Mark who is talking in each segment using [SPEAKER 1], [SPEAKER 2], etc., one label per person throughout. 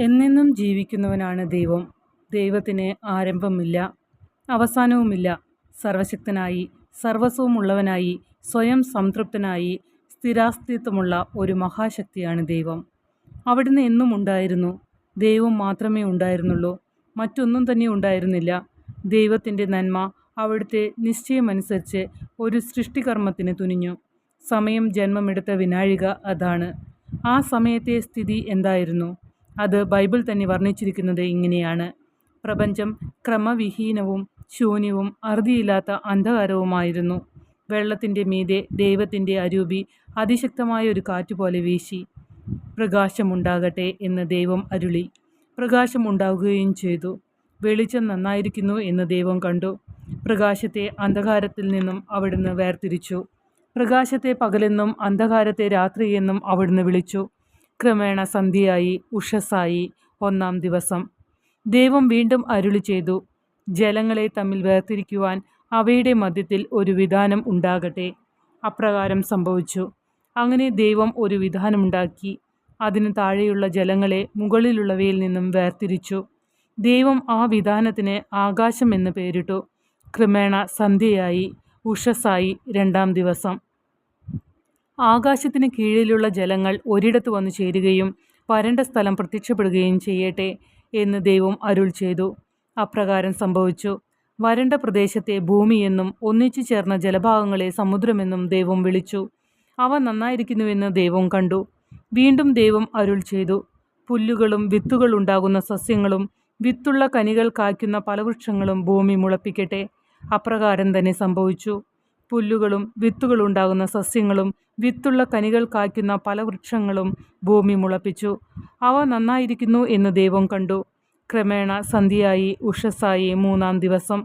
[SPEAKER 1] എന്നെന്നും ജീവിക്കുന്നവനാണ് ദൈവം. ദൈവത്തിന് ആരംഭമില്ല അവസാനവുമില്ല. സർവശക്തനായി സർവസ്വമുള്ളവനായി സ്വയം സംതൃപ്തനായി സ്ഥിരാസ്തിത്വമുള്ള ഒരു മഹാശക്തിയാണ് ദൈവം. അവിടുന്ന് എന്നും ഉണ്ടായിരുന്നു. ദൈവം മാത്രമേ ഉണ്ടായിരുന്നുള്ളൂ. മറ്റൊന്നും തന്നെ ഉണ്ടായിരുന്നില്ല. ദൈവത്തിന്റെ നന്മ അവിടുത്തെ നിശ്ചയമനുസരിച്ച് ഒരു സൃഷ്ടികർമ്മത്തിന് തുനിഞ്ഞു. സമയം ജന്മമെടുത്ത വിനാഴിക അതാണ്. ആ സമയത്തെ സ്ഥിതി എന്തായിരുന്നു? അത് ബൈബിൾ തന്നെ വർണിച്ചിരിക്കുന്നത് ഇങ്ങനെയാണ്. പ്രപഞ്ചം ക്രമവിഹീനവും ശൂന്യവും അറുതിയില്ലാത്ത അന്ധകാരവുമായിരുന്നു. വെള്ളത്തിന്റെ മീതെ ദൈവത്തിന്റെ അരൂപി അതിശക്തമായ ഒരു കാറ്റുപോലെ വീശി. പ്രകാശമുണ്ടാകട്ടെ എന്ന് ദൈവം അരുളി. പ്രകാശം ഉണ്ടാവുകയും ചെയ്തു. വെളിച്ചം നന്നായിരിക്കുന്നു എന്ന് ദൈവം കണ്ടു. പ്രകാശത്തെ അന്ധകാരത്തിൽ നിന്നും അവിടുന്ന് വേർതിരിച്ചു. പ്രകാശത്തെ പകലെന്നും അന്ധകാരത്തെ രാത്രിയെന്നും അവിടുന്ന് വിളിച്ചു. ക്രമേണ സന്ധ്യയായി ഉഷസ്സായി ഒന്നാം ദിവസം. ദൈവം വീണ്ടും അരുളി ചെയ്തു ജലങ്ങളെ തമ്മിൽ വേർതിരിക്കുവാൻ അവയുടെ മധ്യത്തിൽ ഒരു വിധാനം ഉണ്ടാകട്ടെ. അപ്രകാരം സംഭവിച്ചു. അങ്ങനെ ദൈവം ഒരു വിധാനമുണ്ടാക്കി അതിന് താഴെയുള്ള ജലങ്ങളെ മുകളിലുള്ളവയിൽ നിന്നും വേർതിരിച്ചു. ദൈവം ആ വിധാനത്തിന് ആകാശം എന്ന് പേരിട്ടു. ക്രമേണ സന്ധ്യയായി ഉഷസ്സായി രണ്ടാം ദിവസം. ആകാശത്തിന് കീഴിലുള്ള ജലങ്ങൾ ഒരിടത്ത് വന്നു ചേരുകയും വരണ്ട സ്ഥലം പ്രത്യക്ഷപ്പെടുകയും ചെയ്യട്ടെ എന്ന് ദൈവം അരുൾ ചെയ്തു. അപ്രകാരം സംഭവിച്ചു. വരണ്ട പ്രദേശത്തെ ഭൂമിയെന്നും ഒന്നിച്ചു ചേർന്ന ജലഭാഗങ്ങളെ സമുദ്രമെന്നും ദൈവം വിളിച്ചു. അവ നന്നായിരിക്കുന്നുവെന്ന് ദൈവം കണ്ടു. വീണ്ടും ദൈവം അരുൾ ചെയ്തു. പുല്ലുകളും വിത്തുകൾ ഉണ്ടാകുന്ന സസ്യങ്ങളും വിത്തുള്ള കനികൾ കായ്ക്കുന്ന പലവൃക്ഷങ്ങളും ഭൂമി മുളപ്പിക്കട്ടെ. അപ്രകാരം തന്നെ സംഭവിച്ചു. പുല്ലുകളും വിത്തുകളുണ്ടാകുന്ന സസ്യങ്ങളും വിത്തുള്ള കനികൾ കായ്ക്കുന്ന പല വൃക്ഷങ്ങളും ഭൂമി മുളപ്പിച്ചു. അവ നന്നായിരിക്കുന്നു എന്ന് ദൈവം കണ്ടു. ക്രമേണ സന്ധ്യയായി ഉഷസ്സായി മൂന്നാം ദിവസം.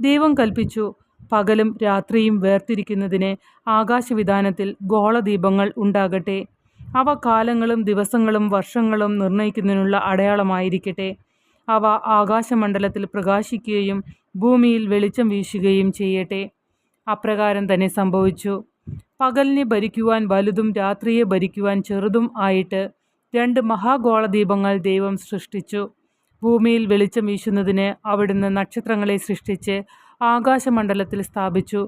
[SPEAKER 1] ദൈവം കൽപ്പിച്ചു പകലും രാത്രിയും വേർതിരിക്കുന്നതിന് ആകാശവിധാനത്തിൽ ഗോളദീപങ്ങൾ ഉണ്ടാകട്ടെ. അവ കാലങ്ങളും ദിവസങ്ങളും വർഷങ്ങളും നിർണയിക്കുന്നതിനുള്ള അടയാളമായിരിക്കട്ടെ. അവ ആകാശമണ്ഡലത്തിൽ പ്രകാശിക്കുകയും ഭൂമിയിൽ വെളിച്ചം വീശുകയും ചെയ്യട്ടെ. അപ്രകാരം തന്നെ സംഭവിച്ചു. പകലിനെ ഭരിക്കുവാൻ വലുതും രാത്രിയെ ഭരിക്കുവാൻ ചെറുതും ആയിട്ട് രണ്ട് മഹാഗോളദീപങ്ങൾ ദൈവം സൃഷ്ടിച്ചു. ഭൂമിയിൽ വെളിച്ചം വീശുന്നതിന് അവിടുന്ന് നക്ഷത്രങ്ങളെ സൃഷ്ടിച്ച് ആകാശമണ്ഡലത്തിൽ സ്ഥാപിച്ചു.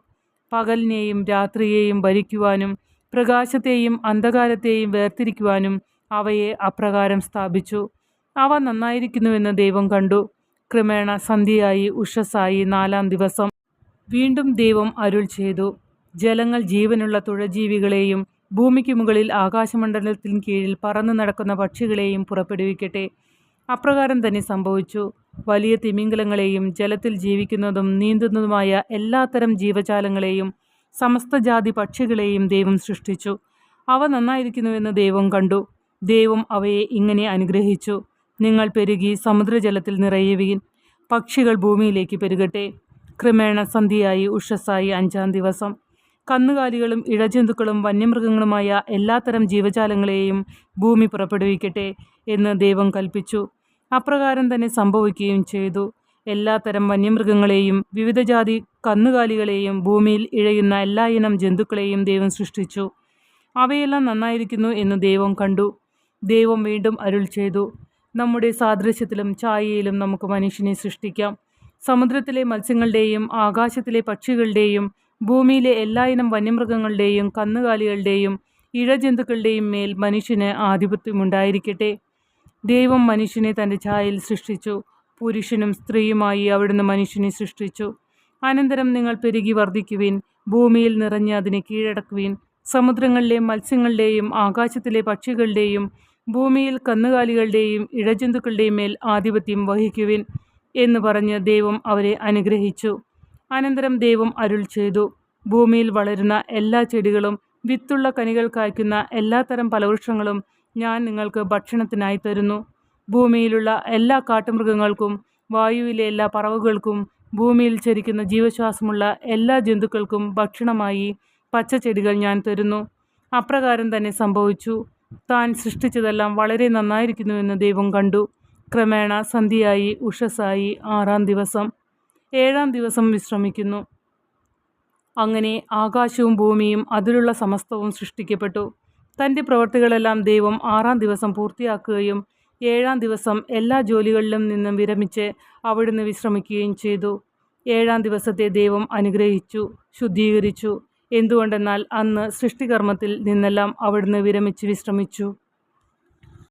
[SPEAKER 1] പകലിനെയും രാത്രിയെയും ഭരിക്കുവാനും പ്രകാശത്തെയും അന്ധകാരത്തെയും വേർതിരിക്കുവാനും അവയെ അപ്രകാരം സ്ഥാപിച്ചു. അവ നന്നായിരിക്കുന്നുവെന്ന് ദൈവം കണ്ടു. ക്രമേണ സന്ധ്യയായി ഉഷസ്സായി നാലാം ദിവസം. വീണ്ടും ദൈവം അരുൾ ചെയ്തു. ജലങ്ങൾ ജീവനുള്ള തുഴജീവികളെയും ഭൂമിക്ക് മുകളിൽ ആകാശമണ്ഡലത്തിന് കീഴിൽ പറന്നു നടക്കുന്ന പക്ഷികളെയും പുറപ്പെടുവിക്കട്ടെ. അപ്രകാരം തന്നെ സംഭവിച്ചു. വലിയ തിമിംഗലങ്ങളെയും ജലത്തിൽ ജീവിക്കുന്നതും നീന്തുന്നതുമായ എല്ലാത്തരം ജീവജാലങ്ങളെയും സമസ്ത ജാതി പക്ഷികളെയും ദൈവം സൃഷ്ടിച്ചു. അവ നന്നായിരിക്കുന്നുവെന്ന് ദൈവം കണ്ടു. ദൈവം അവയെ ഇങ്ങനെ അനുഗ്രഹിച്ചു. നിങ്ങൾ പെരുകി സമുദ്രജലത്തിൽ നിറയുവീൻ. പക്ഷികൾ ഭൂമിയിലേക്ക് പെരുകട്ടെ. ക്രമേണ സന്ധിയായി ഉഷസ്സായി അഞ്ചാം ദിവസം. കന്നുകാലികളും ഇഴജന്തുക്കളും വന്യമൃഗങ്ങളുമായ എല്ലാത്തരം ജീവജാലങ്ങളെയും ഭൂമി പുറപ്പെടുവിക്കട്ടെ എന്ന് ദൈവം കൽപ്പിച്ചു. അപ്രകാരം തന്നെ സംഭവിക്കുകയും ചെയ്തു. എല്ലാത്തരം വന്യമൃഗങ്ങളെയും വിവിധ ജാതി കന്നുകാലികളെയും ഭൂമിയിൽ ഇഴയുന്ന എല്ലാ ഇനം ജന്തുക്കളെയും ദൈവം സൃഷ്ടിച്ചു. അവയെല്ലാം നന്നായിരിക്കുന്നു എന്ന് ദൈവം കണ്ടു. ദൈവം വീണ്ടും അരുൾ ചെയ്തു. നമ്മുടെ സാദൃശ്യത്തിലും ഛായയിലും നമുക്ക് മനുഷ്യനെ സൃഷ്ടിക്കാം. സമുദ്രത്തിലെ മത്സ്യങ്ങളുടെയും ആകാശത്തിലെ പക്ഷികളുടെയും ഭൂമിയിലെ എല്ലായിനം വന്യമൃഗങ്ങളുടെയും കന്നുകാലികളുടെയും ഇഴജന്തുക്കളുടെയും മേൽ മനുഷ്യന് ആധിപത്യമുണ്ടായിരിക്കട്ടെ. ദൈവം മനുഷ്യനെ തന്റെ ഛായയിൽ സൃഷ്ടിച്ചു. പുരുഷനും സ്ത്രീയുമായി അവിടുന്ന് മനുഷ്യനെ സൃഷ്ടിച്ചു. അനന്തരം നിങ്ങൾ പെരുകി വർദ്ധിക്കുവിൻ. ഭൂമിയിൽ നിറഞ്ഞ് അതിനെ കീഴടക്കുവിൻ. സമുദ്രങ്ങളിലെ മത്സ്യങ്ങളുടെയും ആകാശത്തിലെ പക്ഷികളുടെയും ഭൂമിയിൽ കന്നുകാലികളുടെയും ഇഴജന്തുക്കളുടെയും മേൽ ആധിപത്യം വഹിക്കുവിൻ. എന്ന് പറഞ്ഞ് ദൈവം അവരെ അനുഗ്രഹിച്ചു. അനന്തരം ദൈവം അരുൾ ചെയ്തു. ഭൂമിയിൽ വളരുന്ന എല്ലാ ചെടികളും വിത്തുള്ള കനികൾ കായ്ക്കുന്ന എല്ലാത്തരം ഫലവൃക്ഷങ്ങളും ഞാൻ നിങ്ങൾക്ക് ഭക്ഷണത്തിനായി തരുന്നു. ഭൂമിയിലുള്ള എല്ലാ കാട്ടുമൃഗങ്ങൾക്കും വായുവിലെ എല്ലാ പറവുകൾക്കും ഭൂമിയിൽ ചരിക്കുന്ന ജീവശ്വാസമുള്ള എല്ലാ ജന്തുക്കൾക്കും ഭക്ഷണമായി പച്ചച്ചെടികൾ ഞാൻ തരുന്നു. അപ്രകാരം തന്നെ സംഭവിച്ചു. താൻ സൃഷ്ടിച്ചതെല്ലാം വളരെ നന്നായിരിക്കുന്നുവെന്ന് ദൈവം കണ്ടു. ക്രമേണ സന്ധ്യയായി ഉഷസായി ആറാം ദിവസം ഏഴാം ദിവസം വിശ്രമിക്കുന്നു. അങ്ങനെ ആകാശവും ഭൂമിയും അതിലുള്ള സമസ്തവും സൃഷ്ടിക്കപ്പെട്ടു. തന്റെ പ്രവൃത്തികളെല്ലാം ദൈവം ആറാം ദിവസം പൂർത്തിയാക്കുകയും ഏഴാം ദിവസം എല്ലാ ജോലികളിലും നിന്നും വിരമിച്ച് അവിടുന്ന് വിശ്രമിക്കുകയും ചെയ്തു. ഏഴാം ദിവസത്തെ ദൈവം അനുഗ്രഹിച്ചു ശുദ്ധീകരിച്ചു. എന്തുകൊണ്ടെന്നാൽ അന്ന് സൃഷ്ടികർമ്മത്തിൽ നിന്നെല്ലാം അവിടുന്ന് വിരമിച്ച് വിശ്രമിച്ചു.